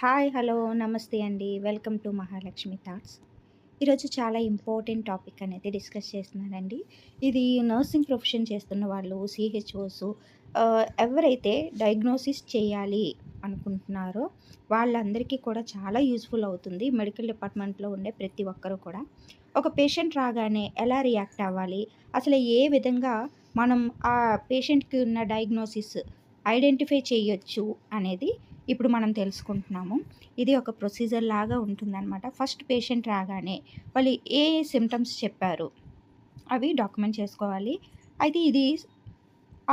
Hi hello నమస్తే అండి. Welcome to Mahalakshmi thoughts. ఈరోజు చాలా ఇంపార్టెంట్ టాపిక్ అనేది డిస్కస్ చేస్తున్నానండి. ఇది నర్సింగ్ ప్రొఫెషన్ చేస్తున్న వాళ్ళు సిహెచ్ఓస్ ఎవరైతే డయాగ్నోసిస్ చేయాలి అనుకుంటున్నారో వాళ్ళందరికీ కూడా చాలా యూస్ఫుల్ అవుతుంది. మెడికల్ డిపార్ట్మెంట్లో ఉండే ప్రతి ఒక్కరు కూడా. ఒక పేషెంట్ రాగానే ఎలా రియాక్ట్ అవ్వాలి? అసలు ఏ విధంగా మనం ఆ పేషెంట్కి ఉన్న డయాగ్నోసిస్ ఐడెంటిఫై చేయొచ్చు అనేది ఇప్పుడు మనం తెలుసుకుంటున్నాము. ఇది ఒక ప్రొసీజర్ లాగా ఉంటుందన్నమాట. ఫస్ట్ పేషెంట్ రాగానే వాళ్ళు ఏ సిమ్టమ్స్ చెప్పారు అవి డాక్యుమెంట్ చేసుకోవాలి. అయితే ఇది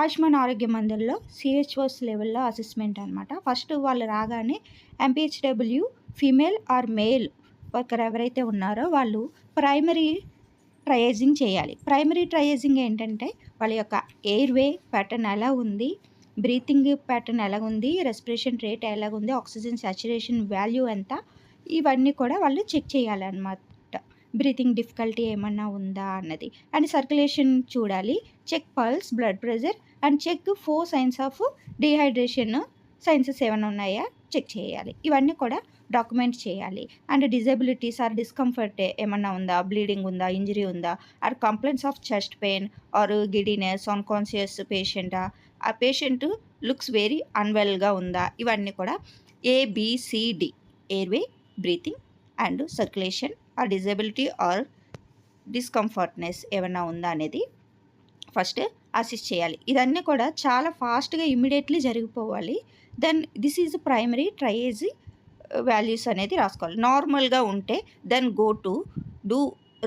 ఆయుష్మాన్ ఆరోగ్య మందిర్లో సిహెచ్ఓస్ లెవెల్లో అసెస్మెంట్ అనమాట ఫస్ట్ వాళ్ళు రాగానే M P H W female or male worker ఎవరైతే ఉన్నారో వాళ్ళు ప్రైమరీ ట్రయేజింగ్ చేయాలి. ప్రైమరీ ట్రయేజింగ్ ఏంటంటే వాళ్ళ యొక్క ఎయిర్వే ప్యాటర్న్ ఎలా ఉంది బ్రీతింగ్ ప్యాటర్న్ ఎలాగుంది? రెస్పిరేషన్ రేట్ ఎలాగుంది? ఆక్సిజన్ సాచురేషన్ వాల్యూ ఎంత? ఇవన్నీ కూడా వాళ్ళు చెక్ చేయాలన్నమాట. బ్రీతింగ్ డిఫికల్టీ ఏమన్నా ఉందా అన్నది. అండ్ సర్క్యులేషన్ చూడాలి. Check pulse blood pressure and check for signs of dehydration signs ఏమైనా ఉన్నాయా? చెక్ చేయాలి. ఇవన్నీ కూడా డాక్యుమెంట్ చేయాలి. అండ్ డిజబిలిటీస్ ఆర్ డిస్కంఫర్ట్ ఏమన్నా ఉందా? బ్లీడింగ్ ఉందా? ఇంజరీ ఉందా? Or complaints of chest pain or giddiness unconscious పేషెంటా? ఆ పేషెంట్ లుక్స్ వెరీ అన్వెల్గా ఉందా? ఇవన్నీ కూడా A B C D airway breathing and circulation or disability or discomfortness ఏమైనా ఉందా అనేది ఫస్ట్ అసిస్ట్ చేయాలి. ఇదన్నీ కూడా చాలా ఫాస్ట్గా immediately జరిగిపోవాలి. Then this is primary triage uh, values అనేది రాసుకోవాలి. నార్మల్గా ఉంటే then go to do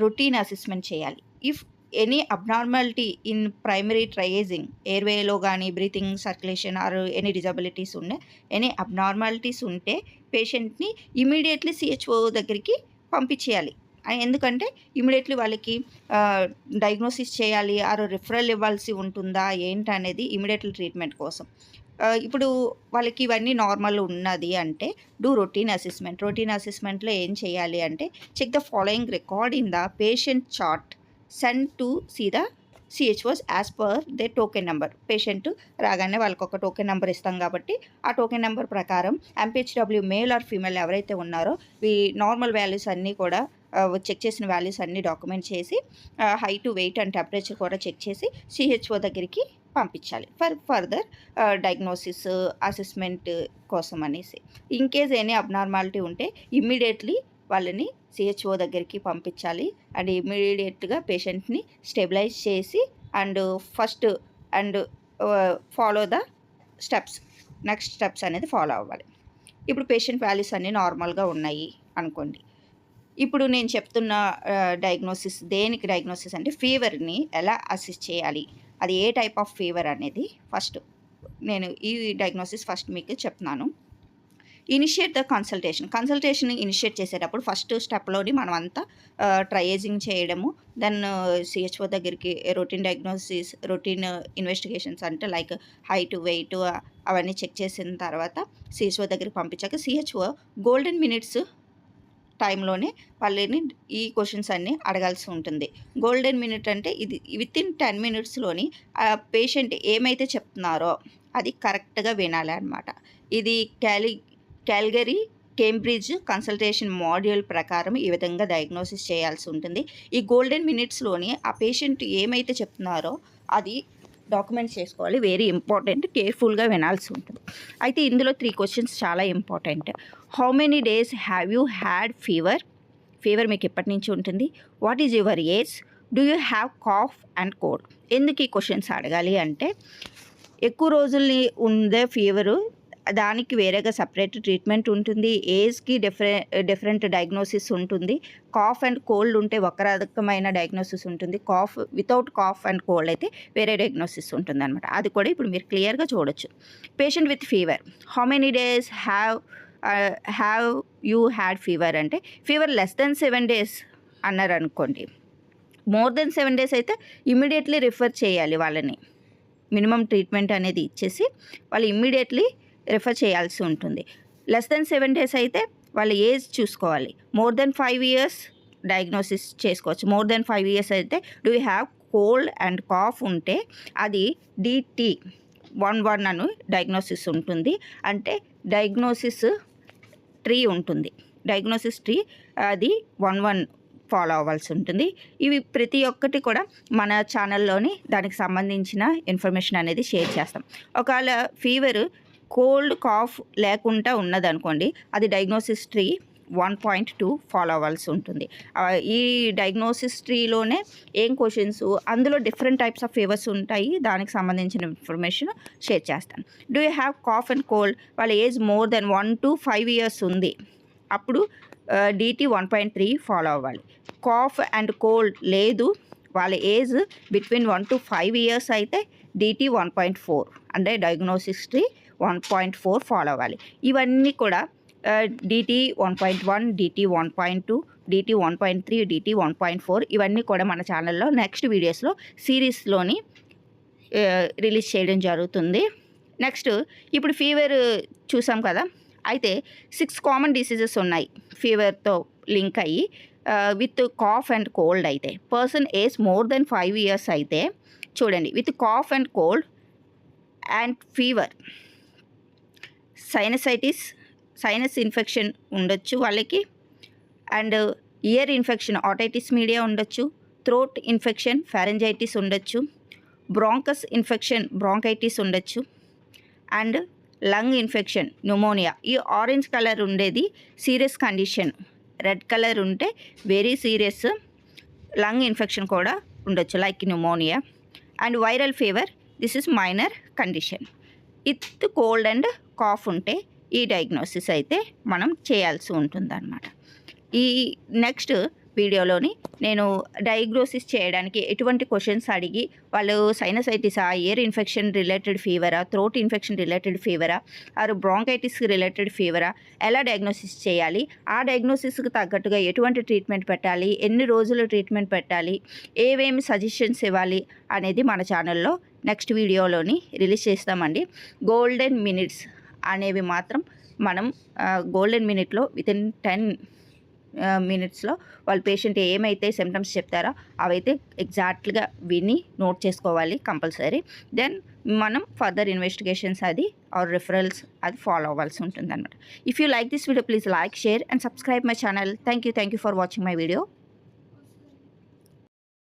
routine assessment చేయాలి. If any abnormality in primary triaging ఎయిర్వేలో కానీ breathing circulation or any disabilities ఉన్నాయి ఎనీ అబ్నార్మాలిటీస్ ఉంటే పేషెంట్ని ఇమీడియట్లీ సిహెచ్ఓ దగ్గరికి పంపించేయాలి. ఎందుకంటే ఇమీడియట్లీ వాళ్ళకి డయాగ్నోసిస్ చేయాలి ఆరు రిఫరల్ ఇవ్వాల్సి ఉంటుందా ఏంటనేది ఇమీడియట్లీ ట్రీట్మెంట్ కోసం. ఇప్పుడు వాళ్ళకి ఇవన్నీ నార్మల్ ఉన్నది అంటే డూ రొటీన్ అసెస్మెంట్ రొటీన్ అసెస్మెంట్లో ఏం చేయాలి అంటే check the following record in the patient chart send to see the CHOs as per they token number patient రాగానే వాళ్ళకి ఒక టోకెన్ నెంబర్ ఇస్తాం కాబట్టి ఆ టోకెన్ నెంబర్ ప్రకారం ఎంపీహెచ్డబ్ల్యూ మేల్ ఆర్ ఫీమేల్ ఎవరైతే ఉన్నారో ఈ నార్మల్ వాల్యూస్ అన్నీ కూడా చెక్ చేసిన వాల్యూస్ అన్నీ డాక్యుమెంట్ చేసి హైట్ వెయిట్ అండ్ టెంపరేచర్ కూడా చెక్ చేసి సిహెచ్ఓ దగ్గరికి పంపించాలి. ఫర్ ఫర్దర్ డయాగ్నోసిస్ అసెస్మెంట్ కోసం అనేసి. ఇన్ కేస్ ఎనీ అబ్నార్మాలిటీ ఉంటే ఇమ్మీడియట్లీ వాళ్ళని సిహెచ్ఓ దగ్గరికి పంపించాలి. అండ్ ఇమ్మీడియట్గా పేషెంట్ని స్టెబిలైజ్ చేసి and first and follow the steps. Next steps అనేది ఫాలో అవ్వాలి. ఇప్పుడు పేషెంట్ వాల్యూస్ అన్నీ నార్మల్గా ఉన్నాయి అనుకోండి. ఇప్పుడు నేను చెప్తున్న డయాగ్నోసిస్ దేనికి డయాగ్నోసిస్ అంటే ఫీవర్ని ఎలా అసిస్ట్ చేయాలి? అది ఏ టైప్ ఆఫ్ ఫీవర్ అనేది ఫస్ట్ నేను ఈ డయాగ్నోసిస్ ఫస్ట్ మీకు చెప్తున్నాను. Initiate the consultation consultation initiate చేసేటప్పుడు ఫస్ట్ స్టెప్లోని మనం అంతా ట్రయేజింగ్ చేయడము దెన్ సిహెచ్ఓ దగ్గరికి రొటీన్ డయాగ్నోసిస్ రొటీన్ ఇన్వెస్టిగేషన్స్ అంటే లైక్ హైట్ వెయిట్ అవన్నీ చెక్ చేసిన తర్వాత సిహెచ్ఓ దగ్గరికి పంపించాక సిహెచ్ఓ గోల్డెన్ మినిట్స్ టైంలోనే వాళ్ళని ఈ క్వశ్చన్స్ అన్నీ అడగాల్సి ఉంటుంది. గోల్డెన్ మినిట్ అంటే ఇది విత్ ఇన్ టెన్ మినిట్స్లోని ఆ పేషెంట్ ఏమైతే చెప్తున్నారో అది కరెక్ట్గా వినాలి అనమాట ఇది క్యాలి క్యాల్గరీ కేంబ్రిడ్జ్ కన్సల్టేషన్ మాడ్యూల్ ప్రకారం ఈ విధంగా డయాగ్నోసిస్ చేయాల్సి ఉంటుంది. ఈ గోల్డెన్ మినిట్స్లోని ఆ పేషెంట్ ఏమైతే చెప్తున్నారో అది డాక్యుమెంట్స్ చేసుకోవాలి. వెరీ ఇంపార్టెంట్ కేర్ఫుల్గా వినాల్సి ఉంటుంది. అయితే ఇందులో త్రీ క్వశ్చన్స్ చాలా important. How many days have you had fever fever మీకు ఎప్పటి నుంచి ఉంటుంది? What is your age do you have cough and cold ఎందుకు ఈ క్వశ్చన్స్ అడగాలి అంటే ఎక్కువ రోజుల్ని ఉందే ఫీవరు దానికి వేరేగా సపరేట్ ట్రీట్మెంట్ ఉంటుంది. ఏజ్కి డిఫరెంట్ డిఫరెంట్ డయాగ్నోసిస్ ఉంటుంది. కాఫ్ అండ్ కోల్డ్ ఉంటే ఒక రకమైన డయాగ్నోసిస్ ఉంటుంది. Cough without cough and cold అయితే వేరే డయాగ్నోసిస్ ఉంటుంది అనమాట అది కూడా ఇప్పుడు మీరు క్లియర్గా చూడొచ్చు. Patient with fever how many days have have you had fever అంటే fever less than seven days అన్నారు అనుకోండి. మోర్ దెన్ సెవెన్ డేస్ అయితే ఇమీడియట్లీ రిఫర్ చేయాలి వాళ్ళని. మినిమం ట్రీట్మెంట్ అనేది ఇచ్చేసి వాళ్ళు ఇమ్మీడియట్లీ రిఫర్ చేయాల్సి ఉంటుంది. లెస్ దెన్ సెవెన్ డేస్ అయితే వాళ్ళ ఏజ్ చూసుకోవాలి. More than five years diagnosis చేసుకోవచ్చు. మోర్ దెన్ ఫైవ్ ఇయర్స్ అయితే do you have cold and cough ఉంటే అది డిటి వన్ వన్ అని డయాగ్నోసిస్ ఉంటుంది. అంటే డయాగ్నోసిస్ ట్రీ ఉంటుంది. డయాగ్నోసిస్ ట్రీ అది వన్ వన్ ఫాలో అవ్వాల్సి ఉంటుంది. ఇవి ప్రతి ఒక్కటి కూడా మన ఛానల్లోని దానికి సంబంధించిన ఇన్ఫర్మేషన్ అనేది షేర్ చేస్తాం. ఒకవేళ ఫీవర్ కోల్డ్ కాఫ్ లేకుండా ఉన్నదనుకోండి అది diagnosis tree one point two follow అవ్వాల్సి ఉంటుంది ఈ డయాగ్నోసిస్ ట్రీలోనే ఏం క్వశ్చన్స్ అందులో డిఫరెంట్ టైప్స్ ఆఫ్ ఫీవర్స్ ఉంటాయి. దానికి సంబంధించిన ఇన్ఫర్మేషన్ షేర్ చేస్తాను. Do you have cough and cold వాళ్ళ age more than one to five years ఉంది. అప్పుడు D T one point three follow అవ్వాలి కాఫ్ అండ్ కోల్డ్ లేదు. వాళ్ళ age between one to five years అయితే D T one point four అంటే diagnosis tree one point four follow అవ్వాలి ఇవన్నీ కూడా D T one point one D T one point two D T one point three D T one point four ఇవన్నీ కూడా మన ఛానల్లో next వీడియోస్లో సిరీస్లోని release చేయడం జరుగుతుంది. నెక్స్ట్ ఇప్పుడు ఫీవర్ చూసాం కదా? అయితే సిక్స్ కామన్ డిసీజెస్ ఉన్నాయి ఫీవర్తో లింక్ అయ్యి. విత్ కాఫ్ అండ్ కోల్డ్ అయితే. Person age more than five years అయితే చూడండి. With cough and cold and fever sinusitis sinus infection ఉండొచ్చు వాళ్ళకి. And ear infection otitis media ఉండొచ్చు. థ్రోట్ ఇన్ఫెక్షన్ ఫారెంజైటిస్ ఉండొచ్చు. బ్రాంకస్ ఇన్ఫెక్షన్ బ్రాంకైటిస్ ఉండొచ్చు. And lung infection pneumonia ఈ orange colour ఉండేది serious condition red colour ఉంటే వెరీ సీరియస్ లంగ్ ఇన్ఫెక్షన్ కూడా ఉండొచ్చు like pneumonia and viral fever this is minor condition with cold and cough ఉంటే ఈ diagnosis అయితే మనం చేయాల్సి ఉంటుందన్నమాట. ఈ నెక్స్ట్ వీడియోలోని నేను డయాగ్నోసిస్ చేయడానికి ఎటువంటి క్వశ్చన్స్ అడిగి వాళ్ళు సైనసైటిసా ఇయర్ ఇన్ఫెక్షన్ రిలేటెడ్ ఫీవరా థ్రోట్ ఇన్ఫెక్షన్ రిలేటెడ్ ఫీవరా ఆరు బ్రాంకైటిస్ రిలేటెడ్ ఫీవరా ఎలా డయాగ్నోసిస్ చేయాలి ఆ డయాగ్నోసిస్కి తగ్గట్టుగా ఎటువంటి ట్రీట్మెంట్ పెట్టాలి ఎన్ని రోజులు ట్రీట్మెంట్ పెట్టాలి ఏవేమి సజెషన్స్ ఇవ్వాలి అనేది మన ఛానల్లో నెక్స్ట్ వీడియోలోని రిలీజ్ చేస్తామండి. గోల్డెన్ మినిట్స్ అనేవి మాత్రం మనం గోల్డెన్ మినిట్లో వితిన్ టెన్ మినిట్స్లో వాళ్ళ పేషెంట్ ఏమైతే సిమ్టమ్స్ చెప్తారో అవైతే ఎగ్జాక్ట్గా విని నోట్ చేసుకోవాలి కంపల్సరీ దెన్ మనం ఫర్దర్ ఇన్వెస్టిగేషన్స్ అది ఆర్ రిఫరల్స్ అది ఫాలో అవ్వాల్సి ఉంటుంది అనమాట if you like this video please like share and subscribe my channel thank you thank you for watching my video